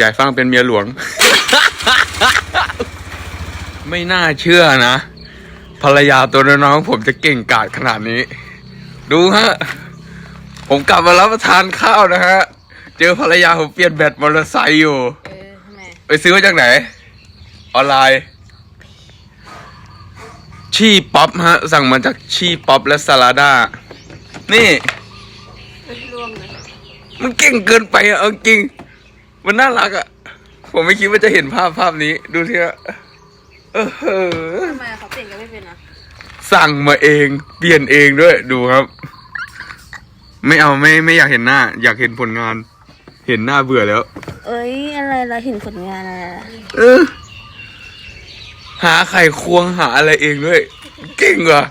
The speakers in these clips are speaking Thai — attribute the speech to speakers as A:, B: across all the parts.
A: ยายฟังเป็นเมียหลวง ไม่น่าเชื่อนะ ภรรยาตัวน้อยๆของผมจะเก่งกาจขนาดนี้ ดูฮะ ผมกลับมารับประทานข้าวนะฮะ เจอภรรยาผมเปลี่ยนแบตมอเตอร์ไซค์อยู่
B: เออทำไม
A: ไปซื้อมาจากไหน ออนไลน์ ชีป๊อปฮะ สั่งมาจากชีป๊อปและซาลาดานี่
B: รวมเลย
A: มันเก่งเกินไปอะเอาจริง มันน่ารักอะผมไม่คิดว่าจะเห็นภาพภาพนี้ ดูทีละเออเออ
B: ทำไมเขาเปลี่ยนกันไม่เป็นอะ
A: สั่งมาเอง เปลี่ยนเองด้วยดูครับ ไม่เอาไม่ไม่อยากเห็นหน้า อยากเห็นผลงาน เห็นหน้าเบื่อแล้ว
B: เอ้ย อะไรเราเห็นผลงานอะไรล่ะ
A: เออ หาไข่ควงหาอะไรเองด้วย เก่งว่ะ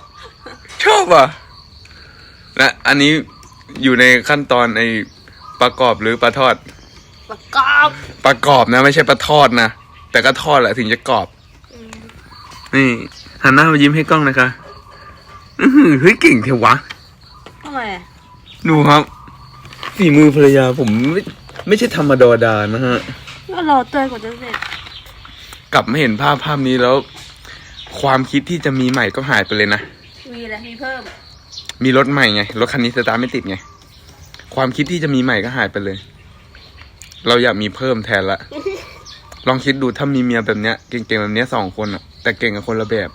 A: ชอบว่ะและอันนี้อยู่ในขั้นตอนไอประกอบหรือปลาทอด
B: ประกอบ
A: ประกอบนะ ไม่ใช่ปลาทอดนะ แต่ก็ทอดแหละถึงจะกรอบ นี่หันหน้ามายิ้มให้กล้องนะคะอื้อหือเฮ้ยเก่งเทวะ
B: ทำไมอะ
A: ดูครับฝีมือภรรยาผมไม่ไม่ใช่ธรรมดาดานะฮะ
B: ก็รอเตยกว่าจะเสร็จ
A: กลับมาเห็นภาพภาพนี้แล้ว ความคิดที่จะมีใหม่ก็หายไปเลยนะ
B: มีอะไรมีเพิ่ม
A: มีรถใหม่ไง รถคันนี้สตาร์ทไม่ติดไง ความคิดที่จะมีใหม่ก็หายไปเลย เราอยากมีเพิ่มแทนละ ลองคิดดูถ้ามีเมียแบบเนี้ยเก่งๆแบบเนี้ยสองคนอะแต่เก่งกับคนละแบบ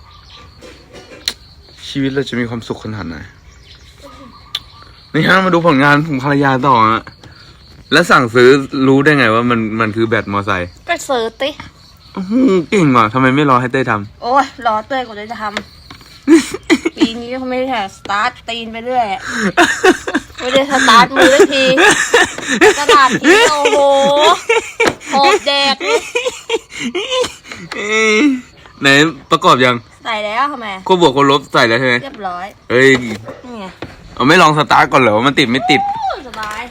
A: ชีวิตเราจะมีความสุขขนาดไหนนี่ฮะมาดูผลงานของภรรยาต่อฮะแล้วสั่งซื้อรู้ได้ไงว่ามันมันคือแบตมอไซค์
B: ก็เสิร์ชติ
A: อื้อหือเก่งว่ะทำไมไม่รอให้เต้ยทำ
B: โอ้ยรอเตยกว่าจะทำปีนี้เขาไม่ได้แถสตาร์ทตีนไปเรื่อยอะ ไม่ได้สตาร์ทมือเลยทีกระดาษทีโอ้โหหอบแดกเลย
A: เอ้ยไหนประกอบยัง
B: ใส่แล้วทำไม
A: ก็บวกก็ลบใส่แล้วใช่ไหม
B: เรียบร้อย
A: เอ้ย
B: นี่ไง
A: เอาไม่ลองสตาร์ทก่อนเหรอว่ามันติดไม่ติด
B: โอ้ยสบาย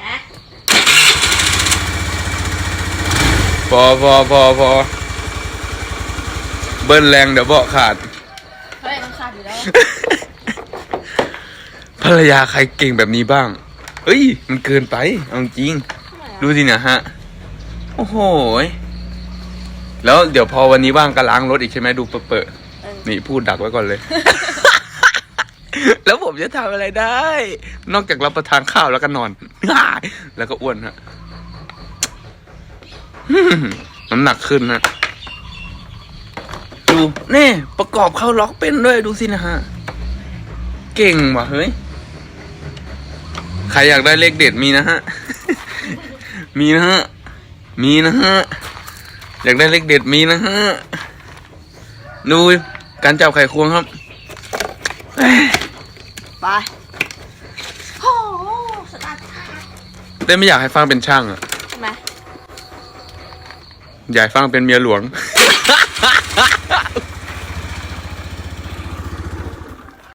B: นะ
A: พอพอพอพอ เบิ้ลแรงเดี๋ยวเบาะขาด
B: เฮ้ยต้องขาดอยู่แล้ว
A: ภรรยาใครเก่งแบบนี้บ้าง เอ้ย มันเกินไป เอาจริง ดูสินะฮะ โอ้โหยแล้วเดี๋ยวพอวันนี้ว่างก็ล้างรถอีกใช่ไหมดูเปิด
B: เออ
A: ๆนี่พูดดักไว้ก่อนเลย แล้วผมจะทำอะไรได้ นอกจากรับประทานข้าวแล้วก็นอน แล้วก็อ้วนฮะน้ำหนักขึ้นฮะ ดูนี่ประกอบเข้าล็อกเป็นด้วยดูสินะฮะ เก่งว่ะเฮ้ย ใครอยากได้เลขเด็ดมีนะฮะ มีนะฮะ มีนะฮะ อยากได้เลขเด็ดมีนะฮะ ดูการจับไข่ควงครับ
B: ไปโอ้โหสตาร์ท
A: ได้ไม่อยากให้ฟังเป็นช่างอะ
B: ใช่ไหม
A: อยากให้ฟังเป็นเมียหลวง